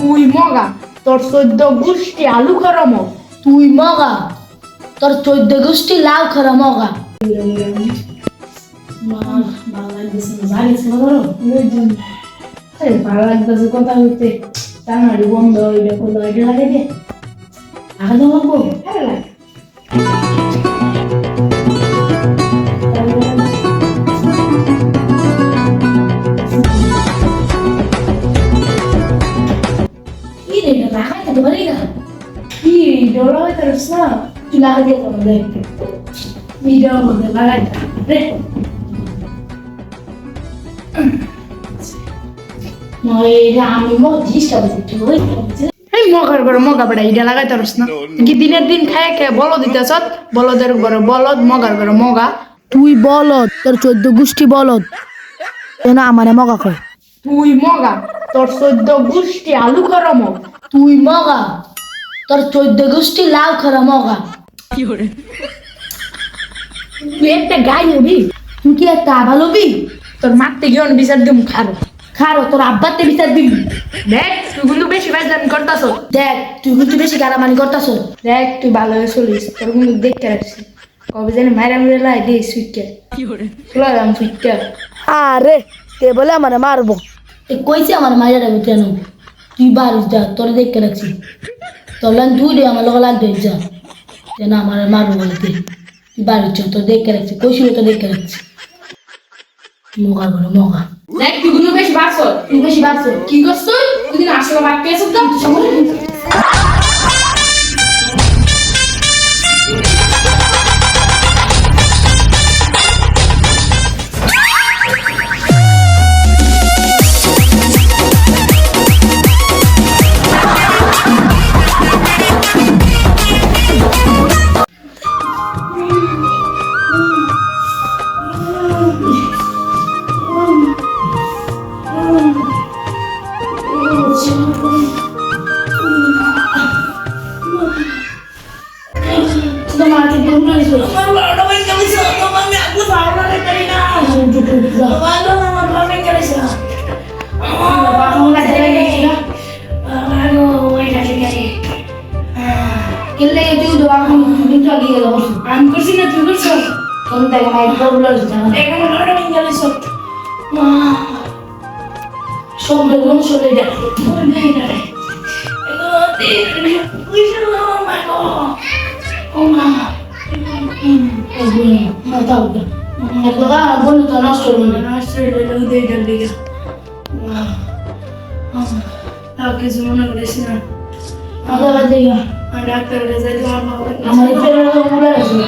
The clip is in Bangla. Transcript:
তুই মগা তোর চোদ্দ গোষ্ঠী আলু গরম তুই মগা তোর চোদ্দ গোষ্ঠী লাউ খরা মগা। ভালো লাগতেছে কথা হইতে টানাড়ি বন্ধ হইলে কোনো লাগে দে আগে লাগবো লাগাই তো পারি না কি ডোলা হইতে রস না তুই লাগাই দিয়ে করো দেখ ভিডিও মধ্যে লাগাই রে নয় এটা আমি মগ জিনিসটা বলছি তুই এই মগার ঘরে মগা বেড়া এটা লাগাই তারস না। কি দিনের দিন খায় খায় বলো দিতেছ বলদের ঘরে বলদ মগার ঘরে মগা। তুই বলদ তোর চোদ্দ গোষ্ঠী বলদ। কেন আমারে মগা কয়। তুই মগা। তোর চোদ্দ গোষ্ঠী আলু গরম তুই মগা। তোর চোদ্দ গোষ্ঠী লাউ খরা মগা। তুই একটা গাই হবি। তুই কি একটা আভা লবি? তোর মারতে গিয়ে অন বিচার দিম খারো। খারো তোর আব্বাতে বিচার দিবি দেখ তুই কিন্তু বেশি বেজান করতাছ। দেখ তুই কিন্তু বেশি গারামানি করতাছ। দেখ তুই ভালো হয়ে চলিস। তোর কিন্তু দেখতে রাখছি কবে জানি মায়ের আমি লাই দে সুইটকে। চলে যাম সুইটকে। আরে কে বলে আমার মারবো। কইছে আমার মায়ের আমি কেন? তুই বাড়ি যা তোর দেখতে রাখছি তোর লান তুই দে আমার লোক লাগবে যা। কেন আমার মারবো বলতে তুই বাড়ির চ তোর দেখতে রাখছি কইছিল তো দেখতে রাখছি মগা বলো মগা। দেখ তুই বেশি বাড়ছ? তুই বেশি বাস কি করছ তুই? দিন আসলে বাড়তে এসে তো? তোমার কি ঘুম না। এসো কিনলে তুই দোয়া খাম তুমি চলে গেল আমি করছি না তুই করছ? তুমি দেখো না একবার বলে এখানে লড়ে ভেঙে গেলে সব। সব বেগুন চলে যায়। বন্ধুটা নষ্ট করবে কিছু মনে করিস না। আবার দেখো ডাক্তারের কাছে তোমার বাবা। আমার ইচ্ছে বলে আছে